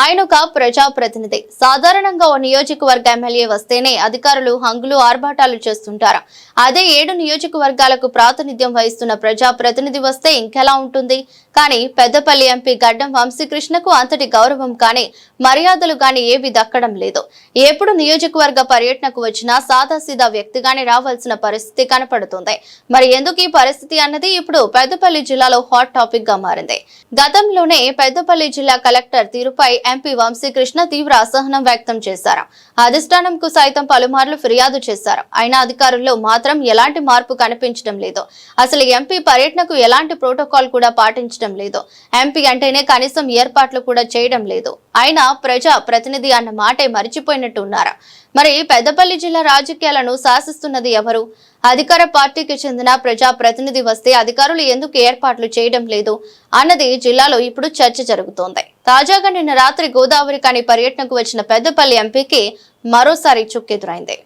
ఆయన ఒక ప్రజాప్రతినిధి. సాధారణంగా ఓ నియోజకవర్గ ఎమ్మెల్యే వస్తేనే అధికారులు హంగులు ఆర్భాటాలు చేస్తుంటారు. అదే ఏడు నియోజకవర్గాలకు ప్రాతినిధ్యం వహిస్తున్న ప్రజాప్రతినిధి వస్తే ఇంకెలా ఉంటుంది? కానీ పెద్దపల్లి ఎంపీ గడ్డం వంశీకృష్ణకు అంతటి గౌరవం కానీ మర్యాదలు కానీ ఏవి దక్కడం లేదు. ఎప్పుడు నియోజకవర్గ పర్యటనకు వచ్చినా సాదాసీదా వ్యక్తిగానే రావాల్సిన పరిస్థితి కనపడుతుంది. మరి ఎందుకు ఈ పరిస్థితి అన్నది ఇప్పుడు పెద్దపల్లి జిల్లాలో హాట్ టాపిక్గా మారింది. గతంలోనే పెద్దపల్లి జిల్లా కలెక్టర్ తీరుపై ఎంపీ వంశీకృష్ణ తీవ్ర అసహనం వ్యక్తం చేశారు. అధిష్టానంకు సైతం పలుమార్లు ఫిర్యాదు చేశారు. అయినా అధికారుల్లో మాత్రం ఎలాంటి మార్పు కనిపించడం లేదు. అసలు ఎంపీ పర్యటనకు ఎలాంటి ప్రోటోకాల్ కూడా పాటించడం లేదు. ఎంపీ అంటేనే కనీసం ఏర్పాట్లు కూడా చేయడం లేదు. అయినా ప్రజా ప్రతినిధి అన్న మాటే మరిచిపోయినట్టు ఉన్నారు. మరి పెద్దపల్లి జిల్లా రాజకీయాలను శాసిస్తున్నది ఎవరు? అధికార పార్టీకి చెందిన ప్రజా ప్రతినిధి వస్తే అధికారులు ఎందుకు ఏర్పాట్లు చేయడం లేదు? అన్నది జిల్లాలో ఇప్పుడు చర్చ జరుగుతోంది. తాజాగా నిన్న రాత్రి గోదావరి కాని పర్యటనకు వచ్చిన పెద్దపల్లి ఎంపీకి మరోసారి చుక్కెదురైంది.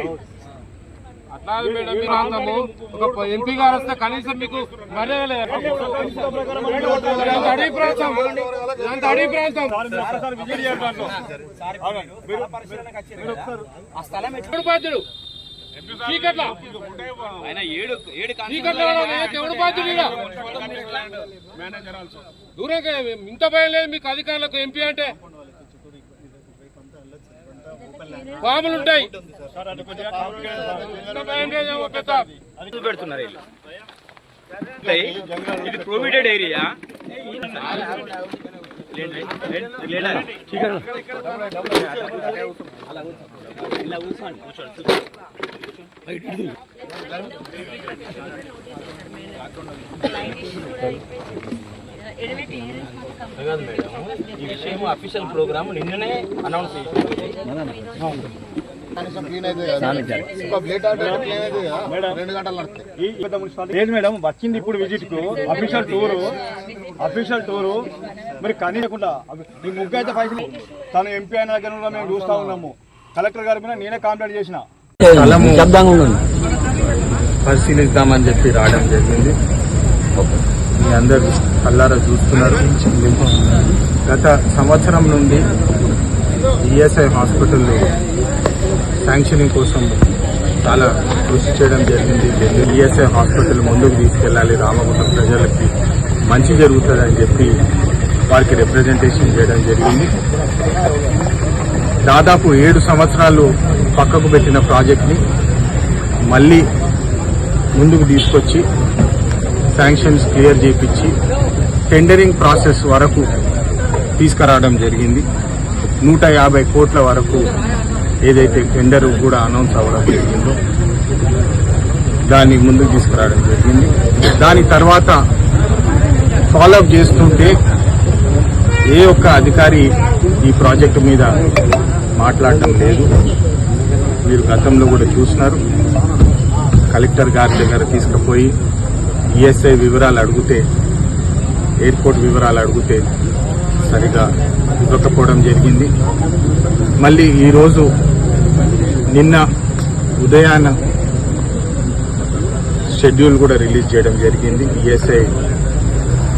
అట్లా ఒక ఎంపీ గారు వస్తే కనీసం మీకు మర్యాద అడవి ప్రాంతం ఇదంతా అడవి ప్రాంతం. ఎవడు బాధ్యుడు చీకట్ల. చీకట్ల ఎవడు బాధ్యుడు ఈడ? దూరంగా ఇంత భయం లేదు మీకు అధికారులకు ఎంపీ అంటే? పాములు ఉంటాయి. పెడుతున్నారు ఇది లేదేమో ఏరియా అదుపు కాదు మేడం ఈ విషయం అఫీషియల్ ప్రోగ్రామ్ నిన్ననే అనౌన్స్ చేసి లేదు మేడం వచ్చింది ఇప్పుడు విజిట్కు అఫీషియల్ టూరు అఫీషియల్ టూరు మరి కనీయకుండా ఈ ముగ్గు అయితే పైసలు తను ఎంపీ అయిన దగ్గర కూడా మేము చూస్తా ఉన్నాము. కలెక్టర్ గారి మీద నేనే కాంప్లైంట్ చేసిన. పరిశీలిస్తామని చెప్పి రావడం జరిగింది. మీ అందరు కల్లారా చూస్తున్నారు. గత సంవత్సరం నుండి ఈఎస్ఐ హాస్పిటల్లో శాంక్షనింగ్ కోసం చాలా కృషి చేయడం జరిగింది. ఈఎస్ఐ హాస్పిటల్ ముందుకు తీసుకెళ్ళాలి రామగుండం ప్రజలకి మంచి జరుగుతుందని చెప్పి వారికి రిప్రజెంటేషన్ చేయడం జరిగింది. దాదాపు ఏడు సంవత్సరాలు పక్కకు పెట్టిన ప్రాజెక్ట్ని మళ్ళీ ముందుకు తీసుకొచ్చి శాంక్షన్స్ క్లియర్ చేయించి టెండరింగ్ ప్రాసెస్ వరకు తీసుకురావడం జరిగింది. నూట యాభై కోట్ల వరకు ఏదైతే టెండర్ కూడా అనౌన్స్ అవ్వడం జరిగిందో దాన్ని ముందుకు తీసుకురావడం జరిగింది. దాని తర్వాత ఫాలోఅప్ చేస్తుంటే ఏ ఒక్క అధికారి ఈ ప్రాజెక్టు మీద మాట్లాడటం లేదు. మీరు గతంలో కూడా చూసినారు. కలెక్టర్ గారి దగ్గర తీసుకుపోయి ఈఎస్ఐ వివరాలు అడిగితే ఎయిర్పోర్ట్ వివరాలు అడిగితే సరిగా ఇవ్వకపోవడం జరిగింది. మళ్ళీ ఈరోజు నిన్న ఉదయాన షెడ్యూల్ కూడా రిలీజ్ చేయడం జరిగింది ఈఎస్ఐ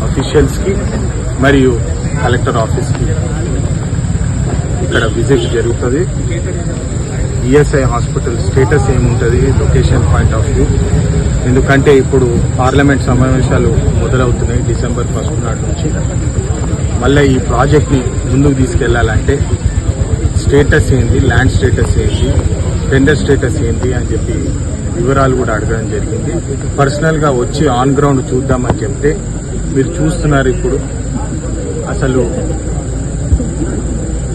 అఫీషియల్స్కి మరియు కలెక్టర్ ఆఫీస్కి. ఇక్కడ విజిట్ జరుగుతుంది. ఈఎస్ఐ హాస్పిటల్ స్టేటస్ ఏముంటుంది? Location point of view. ఎందుకంటే ఇప్పుడు పార్లమెంట్ సమావేశాలు మొదలవుతున్నాయి డిసెంబర్ ఫస్ట్ నాటి నుంచి. మళ్ళీ ఈ ప్రాజెక్ట్ని ముందుకు తీసుకెళ్ళాలంటే స్టేటస్ ఏంది? ల్యాండ్ స్టేటస్ ఏంది? టెండర్ స్టేటస్ ఏంటి అని చెప్పి వివరాలు కూడా అడగడం జరిగింది. పర్సనల్గా వచ్చి ఆన్ గ్రౌండ్ చూద్దామని చెప్తే మీరు చూస్తున్నారు ఇప్పుడు. అసలు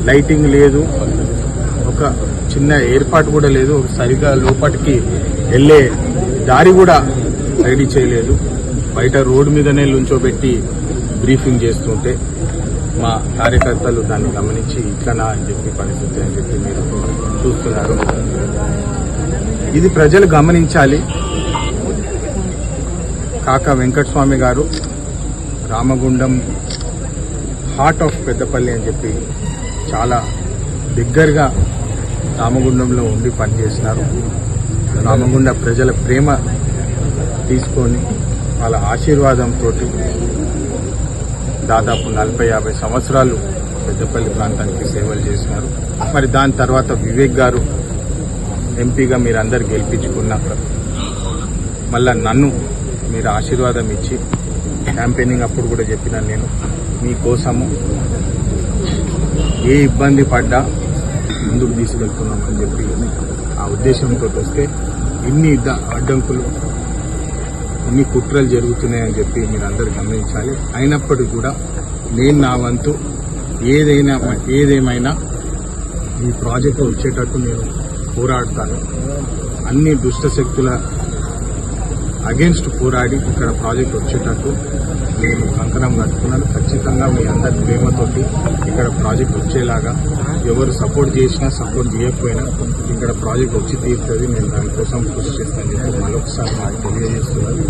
లైటింగ్ లేదు. ఒక చిన్న ఏర్పాటు కూడా లేదు. సరిగా లోపలికి వెళ్ళే దారి కూడా రెడీ చేయలేదు. బయట రోడ్డు మీదనే లుంచోబెట్టి బ్రీఫింగ్ చేస్తుంటే మా కార్యకర్తలు దాన్ని గమనించి ఇట్లనా అని చెప్పి పరిస్థితి అని చెప్పి మీరు చూస్తున్నారు. ఇది ప్రజలు గమనించాలి. కాకా వెంకటస్వామి గారు రామగుండం హార్ట్ ఆఫ్ పెద్దపల్లి అని చెప్పి చాలా దగ్గరగా రామగుండంలో ఉండి పనిచేసినారు. రామగుండ ప్రజల ప్రేమ తీసుకొని వాళ్ళ ఆశీర్వాదంతో దాదాపు నలభై యాభై సంవత్సరాలు పెద్దపల్లి ప్రాంతానికి సేవలు చేసినారు. మరి దాని తర్వాత వివేక్ గారు ఎంపీగా మీరందరు గెలిపించుకున్నాక మళ్ళా నన్ను మీరు ఆశీర్వాదం ఇచ్చి క్యాంపెయినింగ్ అప్పుడు కూడా చెప్పిన నేను. మీకోసము ఏ ఇబ్బంది పడ్డా ముందుకు తీసుకెళ్తున్నామని చెప్పి ఆ ఉద్దేశంతో వస్తే ఇన్ని అడ్డంకులు ఇన్ని కుట్రలు జరుగుతున్నాయని చెప్పి మీరు అందరు గమనించాలి. అయినప్పటికీ కూడా నేను నా వంతు ఏదైనా ఏదేమైనా ఈ ప్రాజెక్టు వచ్చేటట్టు నేను పోరాడతాను. అన్ని దుష్ట శక్తుల అగేన్స్ట్ పోరాడి ఇక్కడ ప్రాజెక్ట్ వచ్చేటట్టు నేను కంకణం కట్టుకున్నాను. ఖచ్చితంగా మీ అందరి ప్రేమతోటి ఇక్కడ ప్రాజెక్ట్ వచ్చేలాగా ఎవరు సపోర్ట్ చేసినా సపోర్ట్ చేయకపోయినా ఇక్కడ ప్రాజెక్ట్ వచ్చి తీరుతుంది. నేను దానికోసం కృషి చేస్తానని చెప్పి మరొకసారి నాకు తెలియజేస్తున్నాను